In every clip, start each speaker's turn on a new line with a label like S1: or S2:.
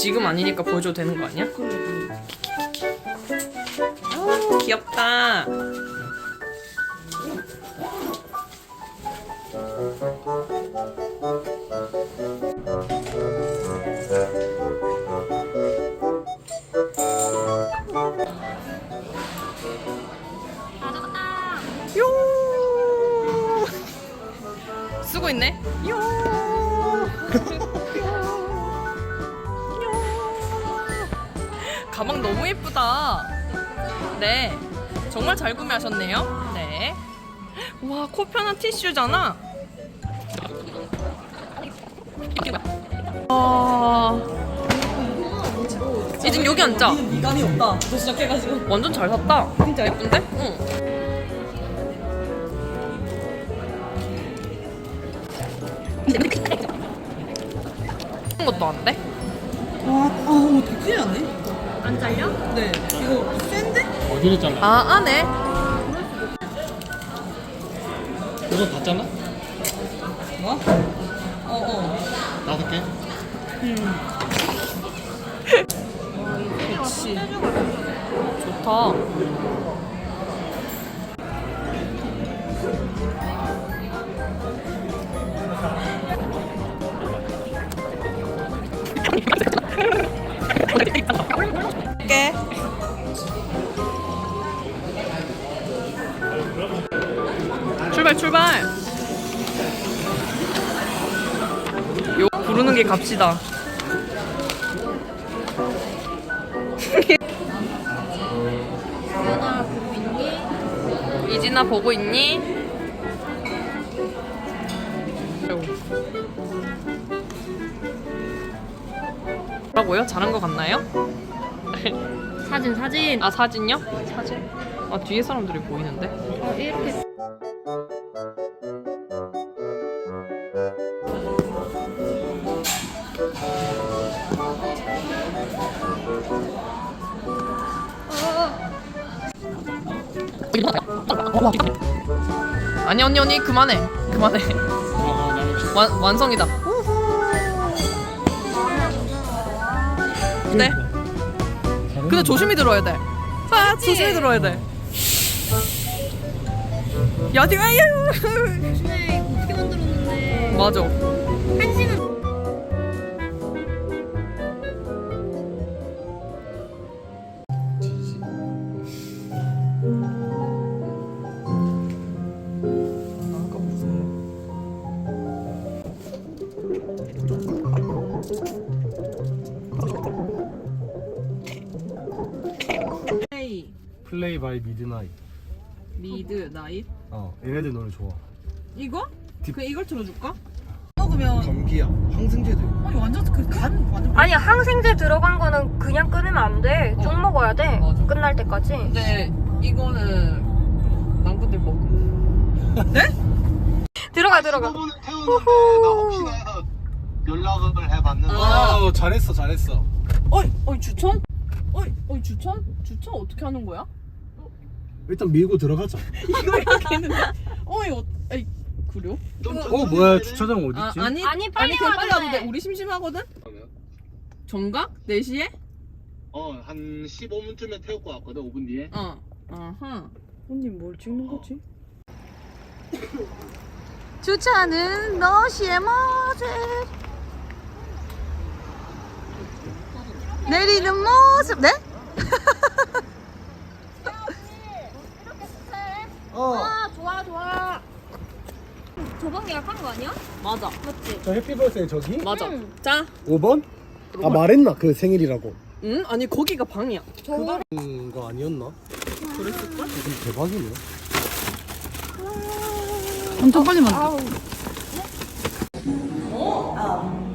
S1: 지금 아니니까 보여줘도 되는 거 아니야? 아 귀엽다. 하셨네요. 네. 와, 코 편한 티슈잖아. 아. 이진 여기 앉자.
S2: 미간이 없다. 너 시작해가지고.
S1: 완전 잘 샀다. 진짜 예쁜데? 응. 이런 것도 안 돼?
S2: 와, 아, 어, 되게 않네.
S3: 안 잘려?
S2: 네. 이거 센데?
S4: 어디를 잘라?
S1: 아, 안에.
S4: 다 잘라?
S2: 뭐? 어, 어.
S4: 다섯 개?
S1: 그치. 좋다. 출발 출발. 요 부르는 게 값이다.
S3: 하나 보고 있니?
S1: 이진아 보고 있니? 뭐라고요? 잘한 거 같나요?
S3: 사진 사진.
S1: 아 사진요? 사진. 아 뒤에 사람들이 보이는데?
S3: 어, 이렇게.
S1: 아니 언니 언니 그만해. 그만해. 완, 완성이다. 네 근데 조심히 들어야 돼. 아, 조심히 들어야 돼. 야디 아유
S3: 네, 이거 어떻게 만들었는데?
S1: 맞아.
S3: 한 시간.
S1: 플레이
S4: 바이 미드나잇.
S1: 미드 나잇
S4: 어, 얘네들 노래 좋아.
S1: 이거?
S4: 딥.
S1: 그 이걸 들어줄까?
S2: 먹으면.
S4: 감기야. 항생제도 있고.
S2: 아니, 완전 그간 완전.
S5: 아니 항생제 들어간 거는 그냥 끊으면 안 돼. 쭉
S1: 어.
S5: 먹어야 돼.
S1: 맞아.
S5: 끝날 때까지.
S1: 근데 이거는 남분들 먹고
S5: 들어가 들어가.
S6: 15분을 태우는데 나 혹시나 해서 연락을 해봤는데
S4: 아, 잘했어, 잘했어.
S1: 어이 어이 추천? 어이 어이 추천? 추천 어떻게 하는 거야?
S4: 일단 밀고 들어가자.
S1: 이거? 어이 어, 에이 그래요?
S6: 좀
S4: 어, 뭐야? 주차장 어디
S1: 아,
S4: 있지?
S1: 아니
S5: 아니, 빨리
S1: 그냥 빨리
S5: 와도
S1: 와도
S5: 돼.
S1: 돼. 우리 심심하거든.
S6: 그러면?
S1: 정각 4시에?
S6: 어, 한 15분쯤에 태울 것 같거든 5분 뒤에
S1: 어. 어허.
S2: 언니 뭘 찍는 거지?
S5: 주차는 너시의 모습. 내리는 모습. 네?
S4: 어.
S5: 아 좋아 좋아. 예약한 거 아니야?
S1: 맞아.
S5: 맞지?
S4: 저 해피버스에 저기?
S1: 맞아.
S5: 응.
S1: 자.
S4: 5번? 아, 말했나? 그 생일이라고.
S1: 응? 아니 거기가 방이야.
S5: 저거
S4: 음, 거 아니었나?
S1: 그랬을걸?
S4: 그럼 대박이네.
S2: 엄청 빨리 만들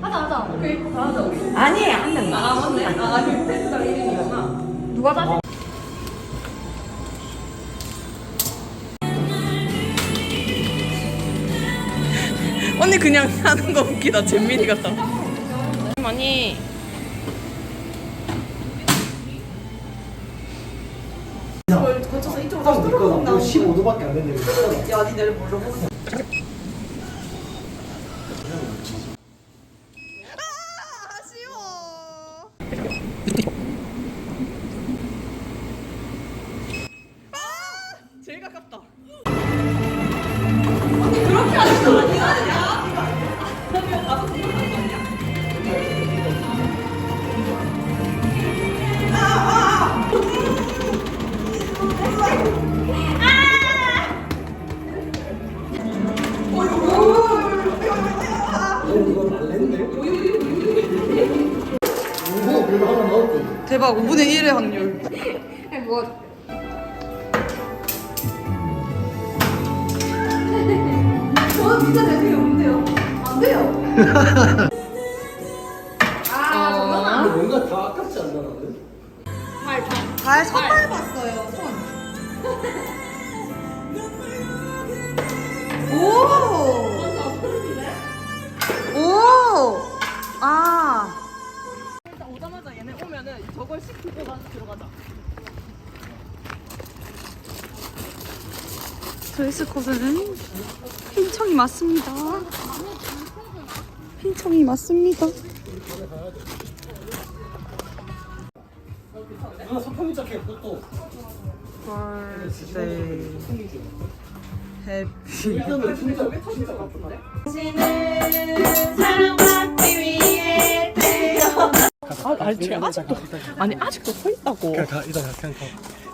S5: 하자 하자.
S2: 아니, 한 명.
S1: 아 맞네. 아 아니 테스트가 1인이구나.
S5: 누가 사진?
S1: 언니 그냥 하는 거 웃기다. 잼민이 같다. 많이
S2: 거쳐서 이쪽으로 다시 나오고.
S4: 15도밖에 안 됐는데.
S2: 야, 니 내를 뭘로 보는 이건
S4: 발렌데? 오, 그래도 하나
S2: 나올 거 대박,
S1: 5분의 1의 확률. 뭐. 저는 진짜 재능이 없는데요. 안 돼요.
S2: 드레스 코드는 핀청이 맞습니다. 핀청이 맞습니다.
S4: 누나 소품이 자켓 그것도
S2: birthday happy
S4: 일단은 진짜 진짜 바쁜데?
S1: 아, 아니 쟤 아직도 아니 아직도 서 있다고.
S4: 그냥 가 이따 가 그냥 가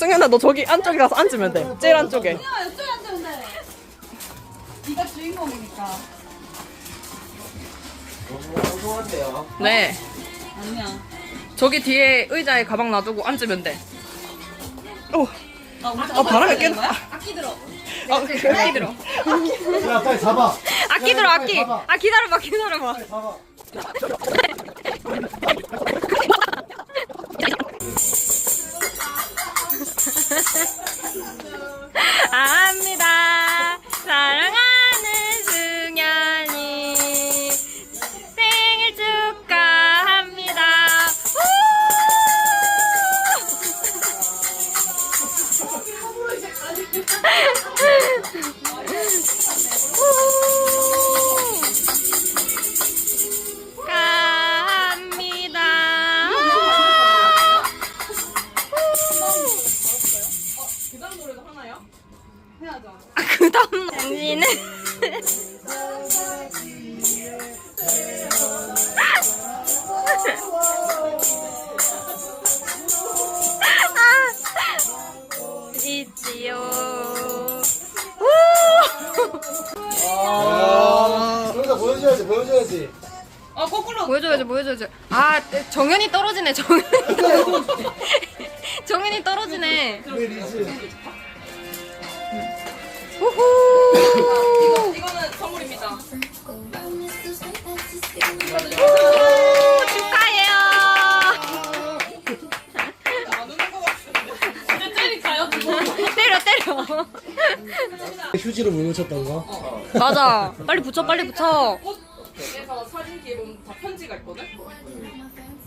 S1: 승현아 너 저기 안쪽에 가서 앉으면 돼. 제일 안쪽에.
S2: 네가 주인공이니까
S1: 네.
S2: 아니야
S1: 저기 뒤에 의자에 가방 놔두고 앉으면 돼. 오. 아, 바람이 꽤.
S2: 악기 들어
S1: 아, 악기 들어.
S4: 야 빨리 잡아
S1: 악기 들어,
S4: 야,
S1: 악기.
S4: 아,
S1: 기다려봐, 기다려봐.
S4: Thank you. 보여줘야지 보여줘야지.
S1: 아
S3: 정연이 떨어지네 정연이. 정연이 떨어지네.
S4: 왜 리즈
S1: 이거 이거는 선물입니다. 오, 축하해요. 때려 때려.
S4: 휴지로 물 묻혔던 거?
S3: 맞아. 빨리 붙여 빨리 붙여.
S1: 사진 뒤에 보면 다 편지가 있거든.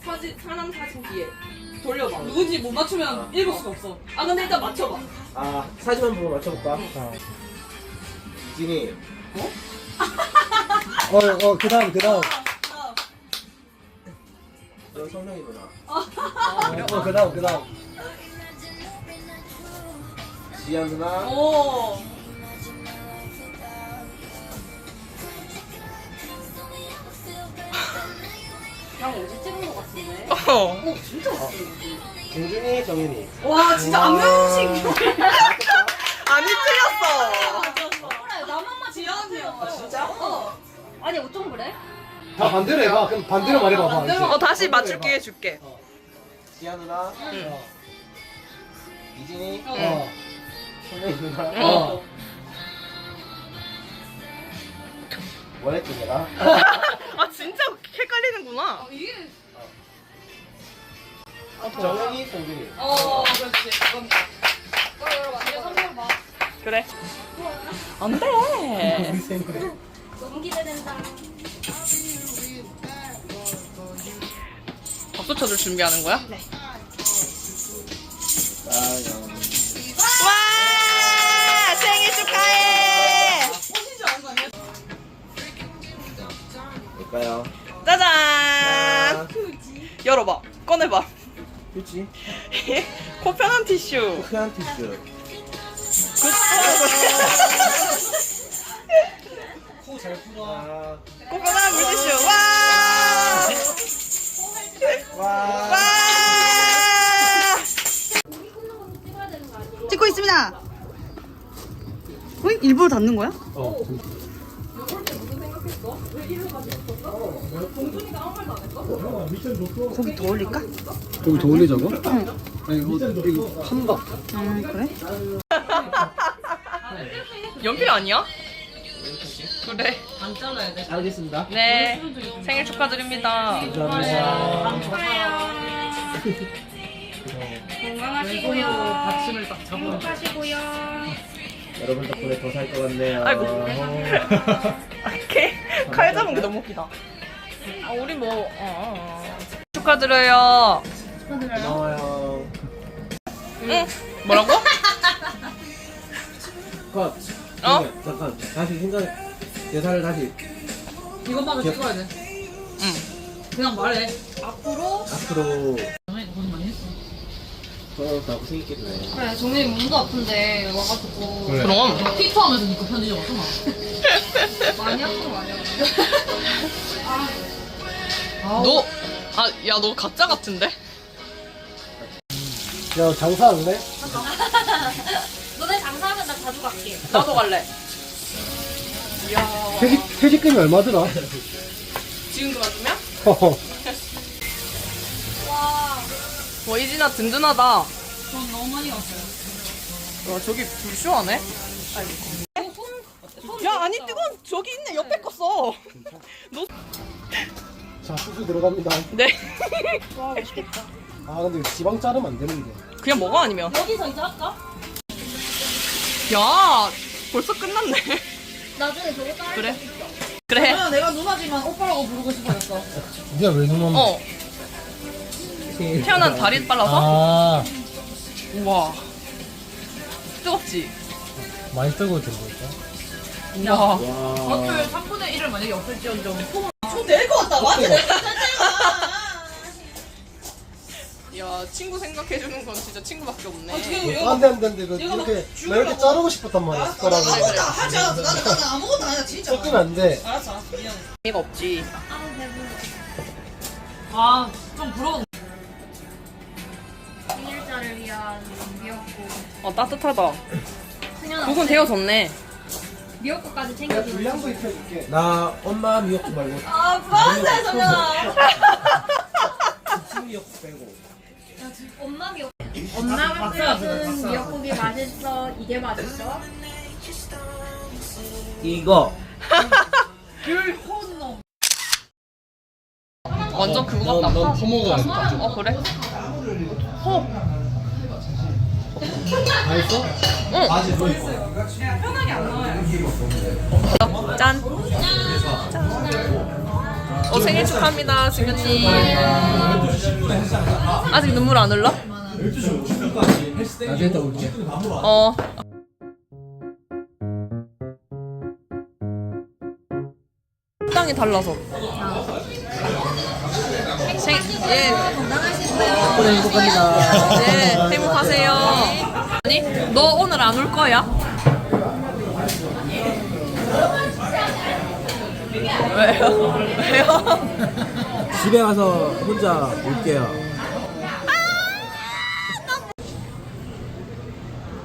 S1: 사진 사람 사진 뒤에. 돌려봐. 누군지 못 맞추면 읽을 수가 없어. 아 근데 일단 맞춰봐.
S7: 아 사진만 보고 맞춰볼까? 이진이
S4: 어 어 그 다음 그 다음.
S7: 너 성명이구나?
S4: 어 그 다음 그 다음.
S7: 지연 누나?
S1: 오. 어.
S7: 공준이 정현이
S2: 와 진짜 안면식
S1: 아니 틀렸어.
S3: 아니 어쩜 그래?
S4: 다 반대로 해봐. 그럼 반대로 말해봐봐 이제.
S1: 어 다시 맞출 기회 줄게.
S7: 지연 누나? 이진이?
S4: 어.
S7: 성명이 누나?
S4: 어.
S7: 뭐랬지 내가?
S1: 아 진짜 헷갈리는구나.
S7: 정현이 공준이
S1: 어 그렇지. 그래. 안 돼.
S3: 너무 기대된다.
S1: 박수 쳐줄 준비하는 거야? 네. 와 생일 축하해.
S7: 뭘까요?
S1: 짜잔. 열어봐. 꺼내봐.
S7: 그치?
S1: 코 편한 티슈.
S7: 크한 티슈
S4: 코잘 풀어
S7: 아,
S1: 코 편한 물티슈. 와.
S7: 와
S1: 와.
S2: 찍고 있습니다 어이? 일부러 닫는 거야?
S4: 어
S1: 고?
S2: 고기 더 올릴까?
S4: 여기 더 올리자고? 응. 아니 이거 이거 판다.
S2: 음 그래?
S3: 연필 아니야? 그래.
S1: 안 잘라야 돼.
S7: 알겠습니다.
S3: 네. 생일 축하드립니다.
S2: 건강하시고요.
S1: 받침을 딱 잡아.
S2: 행복하시고요.
S7: 여러분 덕분에 더 살 것 같네요.
S3: 아이고. 칼 잡은 게 너무 웃기다. 아, 우리 뭐, 어, 어. 축하드려요.
S7: 고마워요.
S3: 응. 뭐라고?
S7: 컷.
S3: 어?
S7: 잠깐 다시 생각 대사를 다시
S1: 이것만 찍어야 돼.
S3: 응.
S1: 그냥 말해.
S7: 앞으로 더 고생했겠네.
S3: 그래, 정민이 몸도 아픈데 와가지고.
S1: 그럼. 피투하면서 니거 편지 적었잖아.
S3: 많이 아픈 거 아니야?
S1: 너, 아, 야, 너 가짜 같은데?
S4: 야 장사할래?
S3: 너네 장사하면 나 자주 갈게.
S1: 나도 갈래.
S4: 퇴직 퇴직금이 얼마더라?
S1: 지금 그만두면?
S4: 허허.
S1: 와, 이진아 든든하다.
S2: 전 너무 많이 왔어요.
S1: 와, 저기 불 시원하네? 야, 아니, 뜨거운, 저기 있네. 옆에 거 써.
S4: 자 수수 들어갑니다.
S1: 네.
S4: 아 근데 지방 자르면 안 되는데.
S1: 그냥 먹어, 아니면?
S3: 여기서 이제 할까?
S1: 야, 벌써 끝났네.
S3: 나중에 저거 따라.
S1: 그래. 그래.
S2: 내가 누나지만 오빠라고 부르고 싶어졌어.
S4: 네가 왜 누나?
S1: 어. 태어난 다리 빨라서?
S4: 아
S1: 우와. 뜨겁지?
S4: 많이 뜨거워진 거니까.
S1: 우와.
S7: 와.
S1: 3분의 1을 만약에 없을지언정.
S2: 될것 같다. 맞아.
S1: 야, 친구 생각해주는 건 진짜 친구밖에 없네.
S4: 안돼 안돼 안돼 그 이렇게 나 이렇게 자르고 싶었단 말이야 숟가락으로.
S2: 아무것도 하지 않았어. 나는, 나는 아무것도 안 해. 진짜.
S4: 섞이면 안 돼.
S2: 알았어, 알았어. 미안.
S1: 의미가 없지.
S2: 아, 좀 부러워.
S3: 위한 미역국.
S1: 어, 따뜻하다. 국은 데워졌네.
S3: 미역국까지
S4: 내가
S3: 챙겨주는
S4: 분량도 입혀줄게.
S7: 나 엄마 미역국 말고
S2: 아, 정연아.
S7: 친구 미역국 빼고.
S3: 엄마 미역. 엄마가 끓여준 미역국이 맛있어. 이게 맛있어.
S7: 이거.
S1: 완전 그거 같다.
S4: 넌 퍼먹어야겠다.
S1: 어, 그래?
S4: 다 했어?
S1: 응.
S4: 바지 너 있어.
S1: 짠. 어, 생일 축하합니다, 승현님. 아직 눈물 안 흘러?
S4: 나중에 또 올게.
S1: 어. 식당이 달라서. 생, 예.
S7: 덕분에 행복합니다.
S1: 네, 행복하세요. 너 오늘 안 올 거야? 왜요? 왜요?
S7: 집에 가서 혼자 올게요.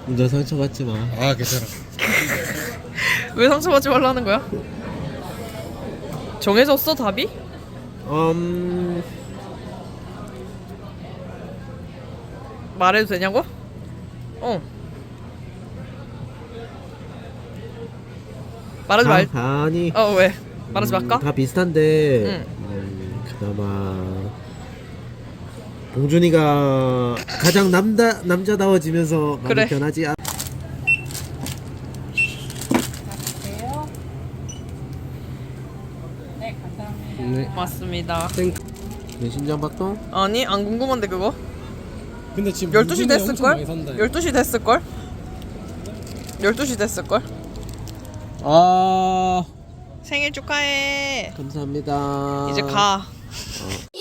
S7: 너 상처받지 마.
S4: 아 괜찮아.
S1: 왜 상처받지 말라는 거야? 정해졌어, 답이?
S7: 음,
S1: 말해도 되냐고? 어. 말하지 말.
S7: 아, 아니.
S1: 어, 왜? 말하지 말까?
S7: 음, 다 비슷한데
S1: 응.
S7: 음, 그나마 봉준이가 가장 남다 남자다워지면서 많이
S1: 그래.
S7: 변하지 않.
S4: 네.
S1: 맞습니다.
S7: 내 심장 박동?
S1: 아니, 안 궁금한데, 그거?
S4: 근데 지금
S1: 12시
S4: 물건이 엄청
S1: 됐을걸?
S4: 많이 산다, 이거.
S1: 12시 됐을걸? 12시 됐을걸?
S7: 아
S1: 생일 축하해.
S7: 감사합니다.
S1: 이제 가.
S7: 어.